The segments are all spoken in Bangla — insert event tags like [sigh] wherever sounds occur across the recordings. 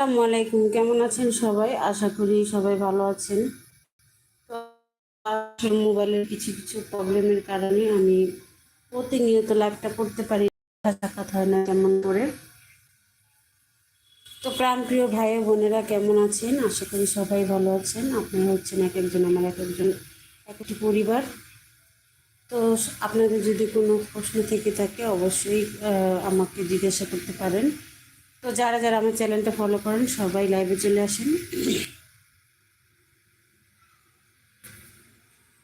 আসসালামু আলাইকুম। কেমন আছেন সবাই? আশা করি সবাই ভালো আছেন। তো মোবাইলের কিছু কিছু প্রবলেমের কারণে আমি প্রতিনিয়ত লাইভটা করতে পারি সাক্ষাৎ হয় না কেমন করে। তো প্রাণপ্রিয় ভাই বোনেরা কেমন আছেন? আশা করি সবাই ভালো আছেন। আপনারা হচ্ছেন এক একজন, আমার এক একজন, এক একটি পরিবার। তো আপনাদের যদি কোনো প্রশ্ন থেকে থাকে, অবশ্যই আমাকে জিজ্ঞাসা করতে পারেন। তো যারা যারা আমার চ্যানেলটা ফলো করেন, সবাই লাইভে চলে আসেন।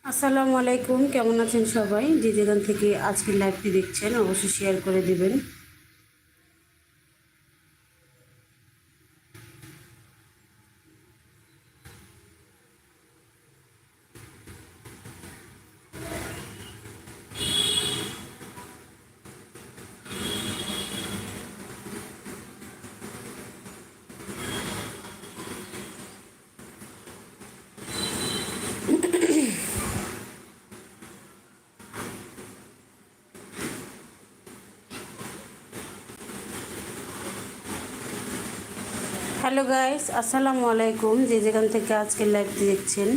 আসসালামু আলাইকুম, কেমন আছেন সবাই? যে যেখান থেকে আজকের লাইভটি দেখছেন, অবশ্যই শেয়ার করে দেবেন। হ্যালো গাইস, আসসালামু আলাইকুম। যে যেখান থেকে আজকের লাইভটি দেখছেন,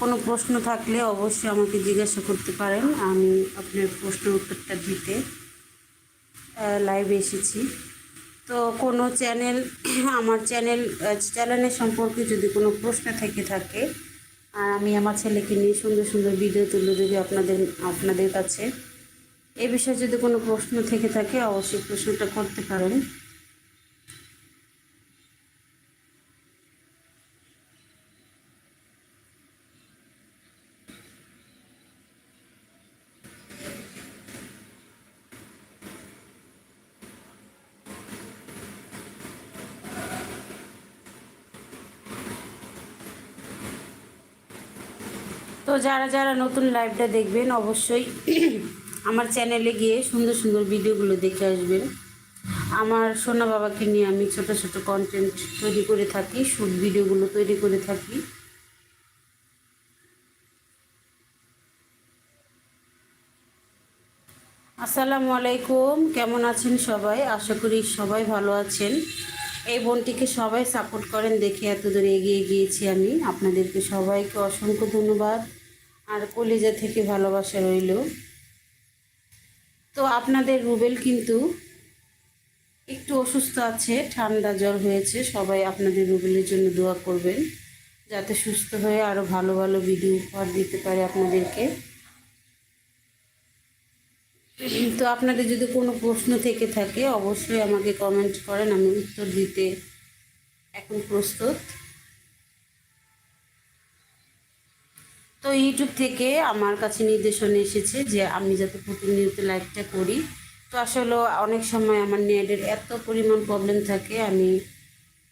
কোনো প্রশ্ন থাকলে অবশ্যই আমাকে জিজ্ঞাসা করতে পারেন। আমি আপনার প্রশ্নের উত্তরটা দিতে লাইভে এসেছি। তো কোনো চ্যানেল [clears throat] আমার চ্যানেল চ্যানেলের সম্পর্কে যদি কোনো প্রশ্ন থেকে থাকে, আর আমি আমার ছেলেকে নিয়ে সুন্দর সুন্দর ভিডিও তুলে দেবো আপনাদের আপনাদের কাছে, এ বিষয়ে যদি কোনো প্রশ্ন থেকে থাকে, অবশ্যই প্রশ্নটা করতে পারেন। যারা যারা নতুন লাইভটা দেখবেন, অবশ্যই আমার চ্যানেলে গিয়ে সুন্দর সুন্দর ভিডিওগুলো দেখে আসবেন। আমার সোনা বাবাকে নিয়ে আমি ছোট ছোট কন্টেন্ট তৈরি করে থাকি শুট ভিডিওগুলো তৈরি করে থাকি। আসসালামু আলাইকুম, কেমন আছেন সবাই? আশা করি সবাই ভালো আছেন। এই বোনটিকে সবাই সাপোর্ট করেন দেখে এত দূরে এগিয়ে গিয়েছি আমি। আপনাদেরকে সবাইকে অসংখ্য ধন্যবাদ। আর কলিজা থেকে ভালোবাসা রইল। তো আপনাদের রুবেল কিন্তু একটু অসুস্থ আছে, ঠান্ডা জ্বর হয়েছে, সবাই আপনাদের রুবেলের জন্য দোয়া করবেন, যাতে সুস্থ হয়ে আরও ভালো ভালো ভিডিও উপহার দিতে পারে আপনাদেরকে। তো আপনাদের যদি কোনো প্রশ্ন থেকে থাকে, অবশ্যই আমাকে কমেন্ট করেন, আমি উত্তর দিতে এখন প্রস্তুত। তো ইউটিউব থেকে আমার কাছে নির্দেশনা এসেছে যে আমি যাতে প্রতিনিয়ত লাইভটা করি। তো আসলে অনেক সময় আমার নেটের এত পরিমাণ প্রবলেম থাকে, আমি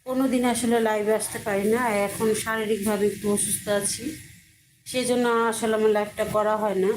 কোনো দিন আসলে লাইভে আসতে পারি না। এখন শারীরিকভাবে একটু অসুস্থ আছি সেই জন্য আসলে আমার লাইভটা করা হয় না।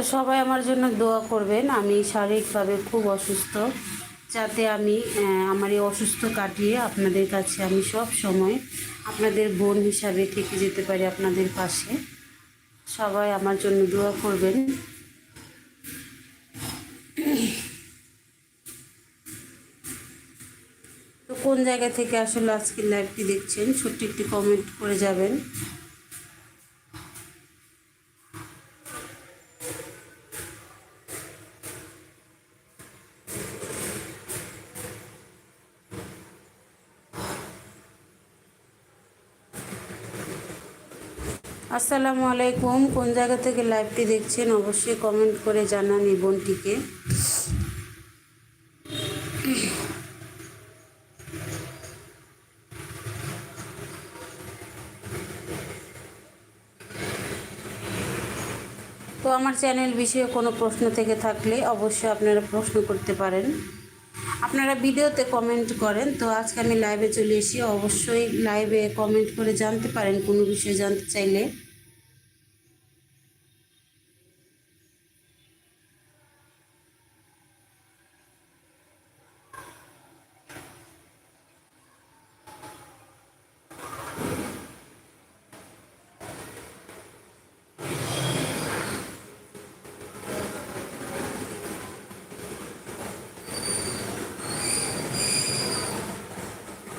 তো সবাই আমার জন্য দোয়া করবেন। আমি শারীরিকভাবে খুব অসুস্থ, যাতে আমি আমার এই অসুস্থ কাটিয়ে আপনাদের কাছে আমি সব সময় আপনাদের বোন হিসাবে থেকে যেতে পারি আপনাদের পাশে। সবাই আমার জন্য দোয়া করবেন। তো কোন জায়গা থেকে আসলে আজকের লাইভটি দেখছেন, ছোট্ট একটি কমেন্ট করে যাবেন। আসসালামু আলাইকুম। কোন জায়গা থেকে লাইভটি দেখছেন অবশ্যই কমেন্ট করে জানান এই বোনটিকে। তো আমার চ্যানেল বিষয়ে কোনো প্রশ্ন থেকে থাকলে অবশ্যই আপনারা প্রশ্ন করতে পারেন। আপনারা ভিডিওতে কমেন্ট করেন, তো আজকে আমি লাইভে চলে এসি অবশ্যই লাইভে কমেন্ট করে জানতে পারেন, কোনো বিষয়ে জানতে চাইলে।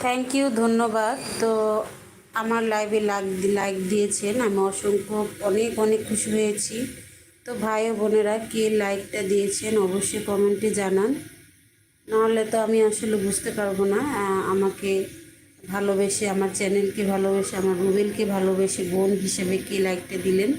থ্যাংক ইউ ধন্যবাদ। তো আমার লাইভে লাইক লাইক দিয়েছেন। আমি অসংখ্য, অনেক অনেক খুশি হয়েছি। তো ভাই ও বোনেরা, কে লাইকটা দিয়েছেন, অবশ্যই কমেন্টে জানান। নাহলে তো আমি আসলে বুঝতে পারব না। আমাকে ভালোবেসে, আমার চ্যানেলকে ভালোবেসে, আমার রুবেলকে ভালোবেসে বোন হিসেবে কে লাইকটা দিলেন?